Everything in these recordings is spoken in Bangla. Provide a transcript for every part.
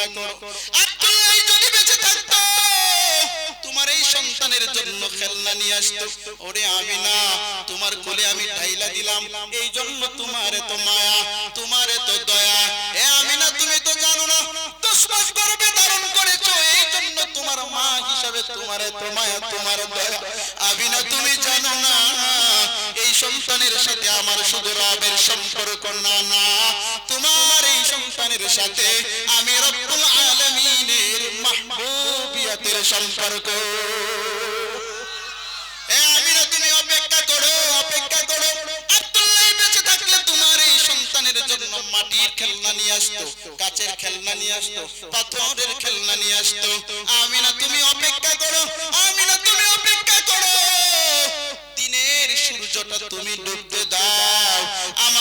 তুমি কান্না করো আব্দুল্লাহ যদি বেঁচে থাকতো? তোমার এই সন্তানের জন্য খেলনা নিয়ে আসতো। ওরে আমি না তোমার কোলে আমি ঢাইলা দিলাম। এই জন্য তোমার এত মায়া, তোমার এত দয়া। এ আমি না তুমি তো জানো না দশ মাস ধারণ করেছ। এই জন্য তোমার মা হিসাবে তোমার এত মায়া, তোমার দয়া। আমি না তুমি জানো না, এই সন্তানের সাথে আমার শুধু রবের সম্পর্ক না না। সন্তানের সাথে আমি রব্বুল আলামিনের মাহবুবিয়াতের সম্পর্ক। মাটির খেলনা নিয়ে আসতো খেলনা নিয়ে আসতো খেলনা নিয়ে আসতো। আমিনা তুমি অপেক্ষা করো আমিনা তুমি অপেক্ষা করো। দিনের সূর্যটা তুমি ডুবতে দাও। আমার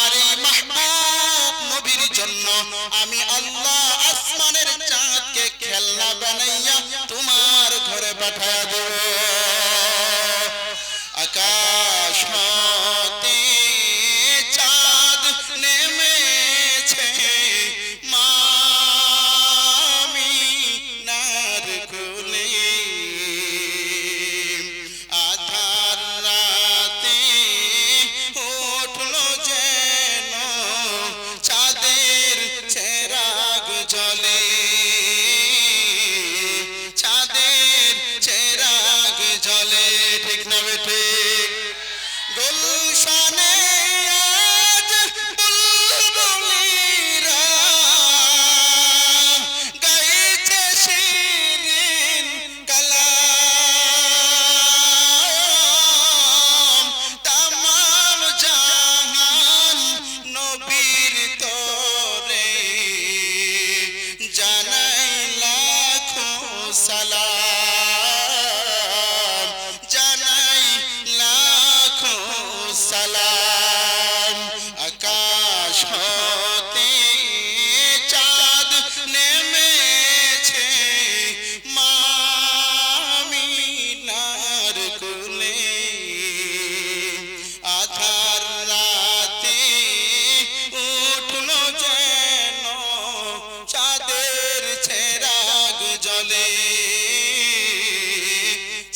জলে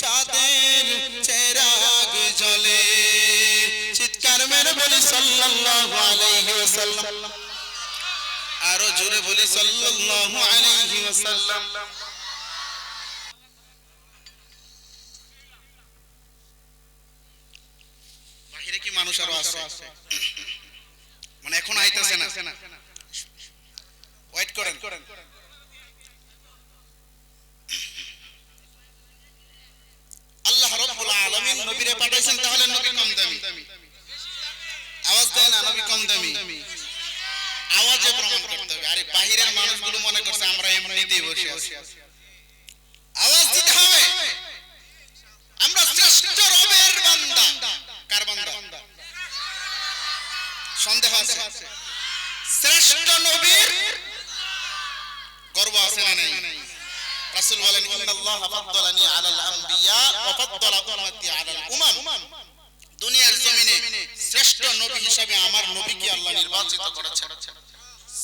চাঁদের চেরাগ জলে চিৎকার মেরে বলি সাল্লাল্লাহু আলাইহি ওয়াসাল্লাম। আরও জোরে বলি সাল্লাল্লাহু আলাইহি ওয়াসাল্লাম। বাহিরে কি মানুষ আরও আছে? মানে এখন আইতেছে না। ওয়েট করেন আল্লাহ রাব্বুল আলামিন নবীরে পাঠাইছেন তাহলে নবী কম দামি আওয়াজ দেয় না নবী কম দামি আওয়াজে প্রমাণ করতে হবে আরে বাহিরের মানুষগুলো মনে করছে আমরা এমনিতেই বসে আছি। আওয়াজ দিতে হবে। আমরা শ্রেষ্ঠ রবের বান্দা। কার বান্দা? সন্দেহ আছে। শ্রেষ্ঠ নবীর গর্ব আছে না নাই? রাসূল বলেন ইন্নাল্লাহ ফাদ্দালানি আলাল আম্বিয়া ওয়া ফাদ্দালা উম্মতি আলাল উমাম। দুনিয়ার জমিনে শ্রেষ্ঠ নবী হিসাবে আমার নবীকে আল্লাহ নির্বাচিত করেছেন।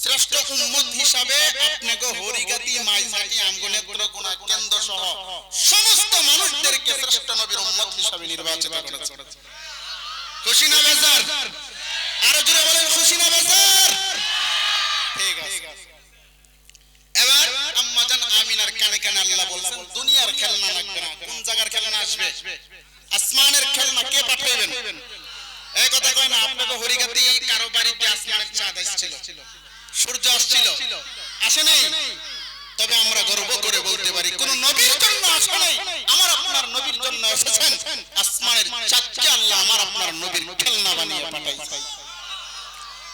শ্রেষ্ঠ উম্মত হিসাবে আপনাকে হরিগাতি, মাইসাটি আমগুনে গুণা কেন্দ্র সহ সমস্ত মানুষদেরকে শ্রেষ্ঠ নবীর উম্মত হিসাবে নির্বাচিত করেছেন খুশি না বেজার? আরও জোরে বলেন, খুশি না বেজার? ঠিক আছে। আল্লাহ বলছেন, দুনিয়ার খেলনা লাগবে না, কোন জায়গার খেলনা আসবে? আসমানের খেলনা কে পাঠাইবেন? এই কথা কয় না, আপনাকে হরিগাতি কারও বাড়িতে আসমানের চাঁদ আসছিল। সূর্য আসছিল। আসে নাই? তবে আমরা গর্ব করে বলতে পারি, কোন নবীর জন্য আসে নাই। আমার আপনার নবীর জন্য এসেছেন। আসমানের আল্লাহ আমার আপনার নবীর খেলনা বানিয়ে পাঠাইছে।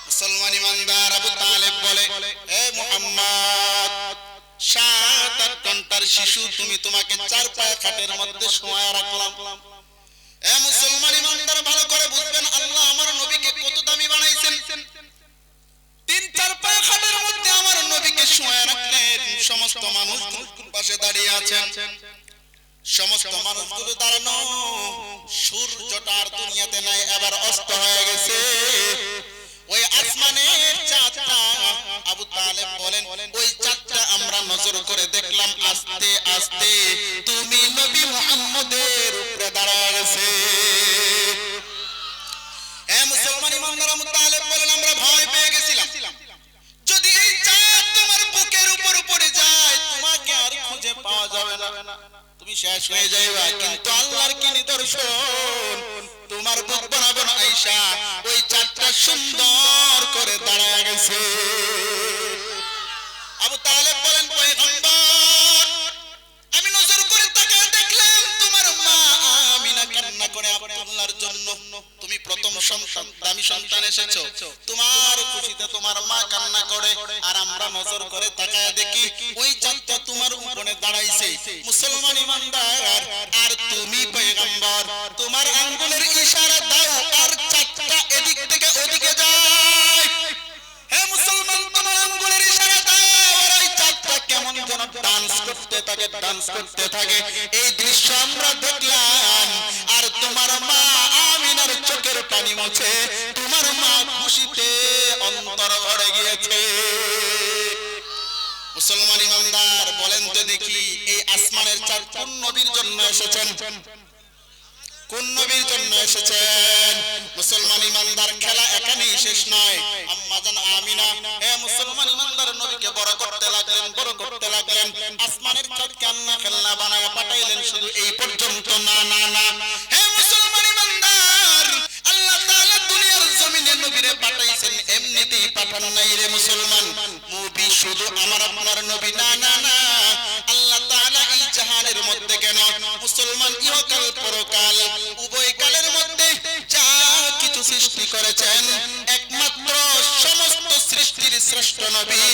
মুসলমান ইমানদার আবু তালেব বলে, এ মুহাম্মদ, সাত আট ঘণ্টার শিশু, তুমি তোমাকে চার পায়ে খাটের মধ্যে শোয়া রাখলাম। এ মুসলমান ইমানদার, ভালো করে বুঝবেন, আল্লাহ আমার নবীকে কত দামি বানাইছেন। তিন চার পায়ে খাটের মধ্যে আমার নবীকে শোয়া রাখলেন। সমস্ত মানুষ পাশে দাঁড়িয়ে আছেন। সমস্ত দাঁড়ানো। সূর্যটা আর দুনিয়াতে নাই, এবার অস্ত হয়ে গেছে। ওই আসমানের চাঁদটা আবু তালেব বলেন, ওই চাঁদটা আমরা নজর করে দেখলাম আস্তে আস্তে। না। তুমি শেষ হয়ে যাইবা, কিন্তু আল্লাহর কি নিদর্শন? তোমার বুক বরাবর আইসা ওই চাঁদটা সুন্দর করে দাঁড়ায় গেছে। আবু তালেব বলেন আমি নজর করে তাকায় দেখলাম তোমার মা কান্না করে জন্য। তুমি প্রথম সন্তান, দামি সন্তান এসেছ। তোমার খুশিতে তোমার মা কান্না করে। আর আমরা নজর করে তাকায় দেখি, ওই দাঁড়াইছে। মুসলমান ইমানদার, আর তুমি পয়গম্বর, তোমার আঙ্গুলের ইশারা দাও, আর চারটা এদিক থেকে ওদিকে যায়। হে মুসলমান, তোমার আঙ্গুলের ইশারা কেমন যেন ডান্স করতে থাকে ডান্স করতে থাকে। এই দৃশ্য আমরা দেখলাম। চাঁদ কোন নবীর জন্য এসেছেন? কোন নবীর জন্য এসেছেন? মুসলমান ইমানদার খেলা এখানেই শেষ নয়। আম্মা জান আমিনা হে মুসলমান ইমানদার নবীকে বড় করতে লাগলেন, বড় করতে লাগলেন। আসমানের চাঁদ কান্না খেলনা বানায় পাঠাইলেন শুধু এই পর্যন্ত। না না না। হে মুসলমান ইমানদার, আল্লাহ তাআলা দুনিয়ার জমিনে নবীরে পাঠাইছেন, এমনিতেই পাঠান নাই রে মুসলমান। নবী শুধু আমার, আপনার নবী আমার